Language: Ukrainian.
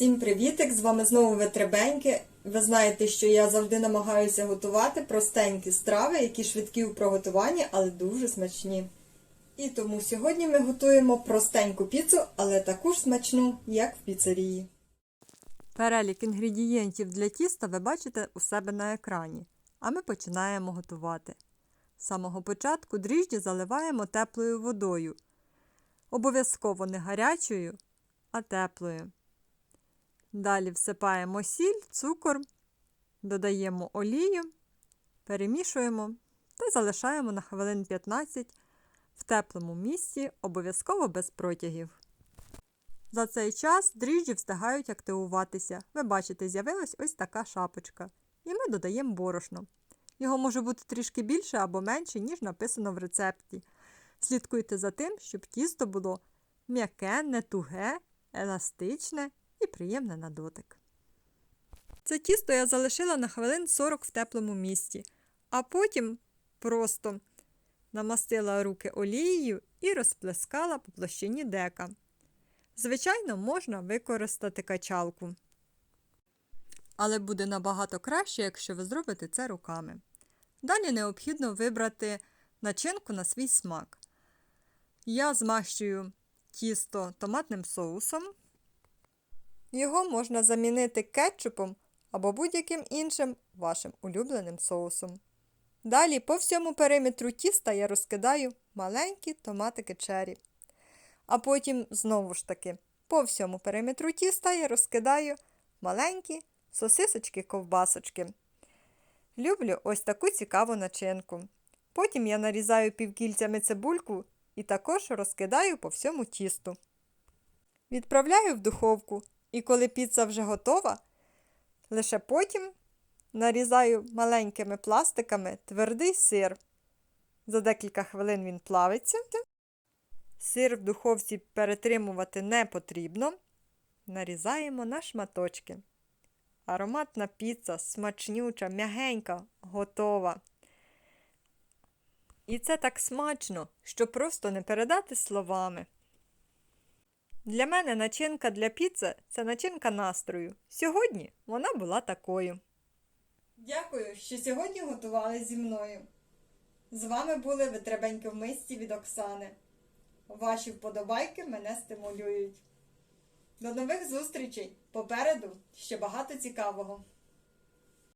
Всім привітик! З вами знову Ветребеньки. Ви знаєте, що я завжди намагаюся готувати простенькі страви, які швидкі у приготуванні, але дуже смачні. І тому сьогодні ми готуємо простеньку піцу, але таку ж смачну, як в піцерії. Перелік інгредієнтів для тіста ви бачите у себе на екрані, а ми починаємо готувати. З самого початку дріжджі заливаємо теплою водою. Обов'язково не гарячою, а теплою. Далі всипаємо сіль, цукор, додаємо олію, перемішуємо та залишаємо на хвилин 15 в теплому місці, обов'язково без протягів. За цей час дріжджі встигають активуватися. Ви бачите, з'явилась ось така шапочка. І ми додаємо борошно. Його може бути трішки більше або менше, ніж написано в рецепті. Слідкуйте за тим, щоб тісто було м'яке, не туге, еластичне приємне на дотик. Це тісто я залишила на хвилин 40 в теплому місці, а потім просто намастила руки олією і розплескала по площині дека. Звичайно, можна використати качалку. Але буде набагато краще, якщо ви зробите це руками. Далі необхідно вибрати начинку на свій смак. Я змащую тісто томатним соусом. Його можна замінити кетчупом або будь-яким іншим вашим улюбленим соусом. Далі по всьому периметру тіста я розкидаю маленькі томатики чері. А потім, знову ж таки, по всьому периметру тіста я розкидаю маленькі сосисочки-ковбасочки. Люблю ось таку цікаву начинку. Потім я нарізаю півкільцями цибульку і також розкидаю по всьому тісту. Відправляю в духовку, і коли піца вже готова, лише потім нарізаю маленькими пластиками твердий сир. За декілька хвилин він плавиться. Сир в духовці перетримувати не потрібно. Нарізаємо на шматочки. Ароматна піца, смачнюча, м'ягенька, готова. І це так смачно, що просто не передати словами. Для мене начинка для піци це начинка настрою. Сьогодні вона була такою. Дякую, що сьогодні готували зі мною. З вами були витребеньки в мисті від Оксани. Ваші вподобайки мене стимулюють. До нових зустрічей! Попереду ще багато цікавого.